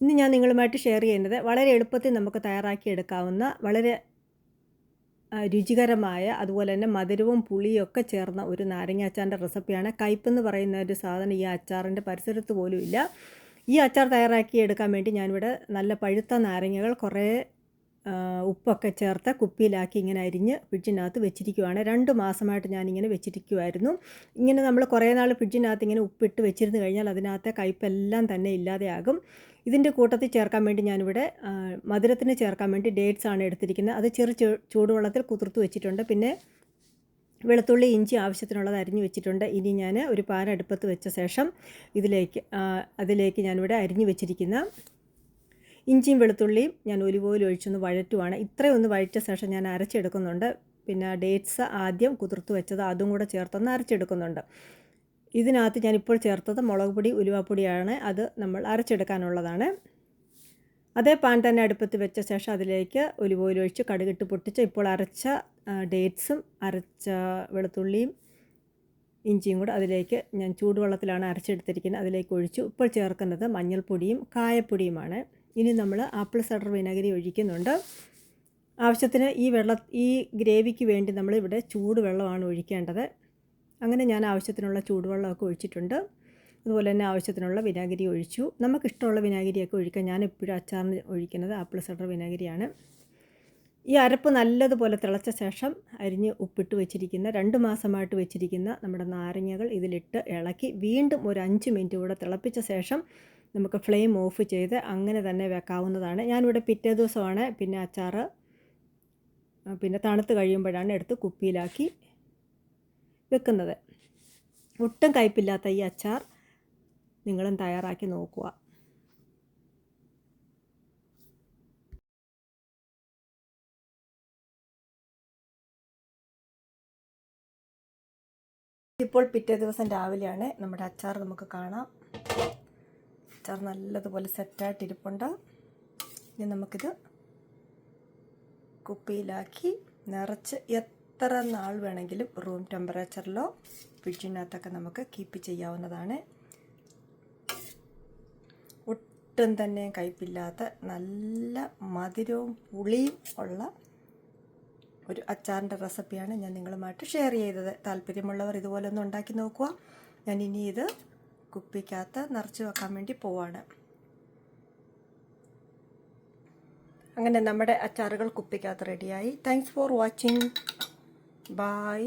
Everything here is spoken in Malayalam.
ഇന്ന് ഞാൻ നിങ്ങളുമായിട്ട് ഷെയർ ചെയ്യുന്നത് വളരെ എളുപ്പത്തിൽ നമുക്ക് തയ്യാറാക്കി എടുക്കാവുന്ന വളരെ രുചികരമായ അതുപോലെ തന്നെ മധുരവും പുളിയും ഒക്കെ ചേർന്ന ഒരു നാരങ്ങ അച്ചാറിന്റെ റെസിപ്പിയാണ് കയ്പെന്ന് പറയുന്ന ഒരു സാധനം ഈ അച്ചാറിന്റെ പരിസരത്ത് പോലും ഇല്ല. ഈ അച്ചാർ തയ്യാറാക്കി എടുക്കാൻ വേണ്ടി ഞാനിവിടെ നല്ല പഴുത്ത നാരങ്ങകൾ കുറേ ഉപ്പൊക്കെ ചേർത്ത് കുപ്പിയിലാക്കി ഇങ്ങനെ അരിഞ്ഞ് ഫ്രിഡ്ജിനകത്ത് വെച്ചിരിക്കുവാണ്. രണ്ട് മാസമായിട്ട് ഞാനിങ്ങനെ വെച്ചിരിക്കുമായിരുന്നു ഇങ്ങനെ നമ്മൾ കുറേ നാൾ ഫ്രിഡ്ജിനകത്ത് ഇങ്ങനെ ഉപ്പിട്ട് വെച്ചിരുന്ന് കഴിഞ്ഞാൽ അതിനകത്തെ കയ്പെല്ലാം തന്നെ ഇല്ലാതെയാകും. ഇതിന്റെ കൂട്ടത്തിൽ ചേർക്കാൻ വേണ്ടി ഞാനിവിടെ മധുരത്തിന് ചേർക്കാൻ വേണ്ടി ഡേറ്റ്സ് ആണ് എടുത്തിരിക്കുന്നത്. അത് ചെറു ചൂടുവെള്ളത്തിൽ കുതിർത്ത് വെച്ചിട്ടുണ്ട്. പിന്നെ വെളുത്തുള്ളി ഇഞ്ചി ആവശ്യത്തിനുള്ളത് അരിഞ്ഞു വെച്ചിട്ടുണ്ട്. ഇനി ഞാൻ ഒരു പാൻ അടുപ്പത്ത് വെച്ച ശേഷം ഇതിലേക്ക് അതിലേക്ക് ഞാനിവിടെ അരിഞ്ഞു വെച്ചിരിക്കുന്ന ഇഞ്ചിയും വെളുത്തുള്ളിയും ഞാൻ ഒലിവ് ഓയിൽ ഒഴിച്ചൊന്ന് വഴറ്റുവാണ്. ഇത്രയും ഒന്ന് വഴറ്റിയ ശേഷം ഞാൻ അരച്ചെടുക്കുന്നുണ്ട്. പിന്നെ ഡേറ്റ്സ് ആദ്യം കുതിർത്ത് വെച്ചത് അതും കൂടെ ചേർത്തൊന്ന് അരച്ചെടുക്കുന്നുണ്ട്. ഇതിനകത്ത് ഞാനിപ്പോൾ ചേർത്തത് മുളക് പൊടി ഉലുവാപ്പൊടിയാണ്. അത് നമ്മൾ അരച്ചെടുക്കാനുള്ളതാണ്. അതേ പാൻ തന്നെ അടുപ്പത്ത് വെച്ച ശേഷം അതിലേക്ക് ഒലിവ് ഓയിൽ ഒഴിച്ച് കടുകിട്ട് പൊട്ടിച്ച് ഇപ്പോൾ അരച്ച ഡേറ്റ്സും അരച്ച വെളുത്തുള്ളിയും ഇഞ്ചിയും കൂടെ അതിലേക്ക് ഞാൻ ചൂടുവെള്ളത്തിലാണ് അരച്ചെടുത്തിരിക്കുന്നത്. അതിലേക്ക് ഒഴിച്ചു. ഇപ്പോൾ ചേർക്കുന്നത് മഞ്ഞൾപ്പൊടിയും കായപ്പൊടിയുമാണ്. ഇനി നമ്മൾ ആപ്പിൾ സൈഡർ വിനാഗിരി ഒഴിക്കുന്നുണ്ട്. ആവശ്യത്തിന് ഈ വെള്ള ഈ ഗ്രേവിക്ക് വേണ്ടി നമ്മൾ ഇവിടെ ചൂടുവെള്ളമാണ് ഒഴിക്കേണ്ടത്. അങ്ങനെ ഞാൻ ആവശ്യത്തിനുള്ള ചൂടുവെള്ളമൊക്കെ ഒഴിച്ചിട്ടുണ്ട്. അതുപോലെ തന്നെ ആവശ്യത്തിനുള്ള വിനാഗിരി ഒഴിച്ചു. നമുക്കിഷ്ടമുള്ള വിനാഗിരിയൊക്കെ ഒഴിക്കാം ഞാൻ എപ്പോഴും അച്ചാറിന് ഒഴിക്കുന്നത് ആപ്പിൾ സൈഡർ വിനാഗിരിയാണ്. ഈ അരപ്പ് നല്ലതുപോലെ തിളച്ച ശേഷം അരിഞ്ഞ് ഉപ്പിട്ട് വെച്ചിരിക്കുന്ന രണ്ട് മാസമായിട്ട് വെച്ചിരിക്കുന്ന നമ്മുടെ നാരങ്ങകൾ ഇതിലിട്ട് ഇളക്കി വീണ്ടും ഒരു അഞ്ച് മിനിറ്റ് കൂടെ തിളപ്പിച്ച ശേഷം നമുക്ക് ഫ്ലെയിം ഓഫ് ചെയ്ത് അങ്ങനെ തന്നെ വെക്കാവുന്നതാണ്. ഞാനിവിടെ പിറ്റേ ദിവസമാണ് പിന്നെ അച്ചാർ പിന്നെ തണുത്ത് കഴിയുമ്പോഴാണ് എടുത്ത് കുപ്പിയിലാക്കി വെക്കുന്നത്. ഒട്ടും കയ്പില്ലാത്ത ഈ അച്ചാർ നിങ്ങളും തയ്യാറാക്കി നോക്കുക. ഇപ്പോൾ പിറ്റേ ദിവസം രാവിലെയാണ് നമ്മുടെ അച്ചാർ നമുക്ക് കാണാം. അച്ചാർ നല്ലതുപോലെ സെറ്റായിട്ട് ഇരിപ്പുണ്ട് ഇനി നമുക്കിത് കുപ്പിയിലാക്കി നിറച്ച് എത്ര നാൾ വേണമെങ്കിലും റൂം ടെമ്പറേച്ചറിലോ ഫ്രിഡ്ജിനകത്തൊക്കെ നമുക്ക് കീപ്പ് ചെയ്യാവുന്നതാണ്. ഒട്ടും തന്നെ കയ്പില്ലാത്ത നല്ല മധുരവും പുളിയും ഉള്ള ഒരു അച്ചാറിന്റെ റെസിപ്പിയാണ് ഞാൻ നിങ്ങളുമായിട്ട് ഷെയർ ചെയ്തത്. താല്പര്യമുള്ളവർ ഇതുപോലെ ഒന്ന് ഉണ്ടാക്കി നോക്കുക. ഞാൻ ഇനി ഇത് കുപ്പിക്കകത്ത് നിറച്ച് വെക്കാൻ വേണ്ടി പോവാണ്. അങ്ങനെ നമ്മുടെ അച്ചാറുകൾ കുപ്പിക്കകത്ത് റെഡിയായി താങ്ക്സ് ഫോർ വാച്ചിങ് ബായ്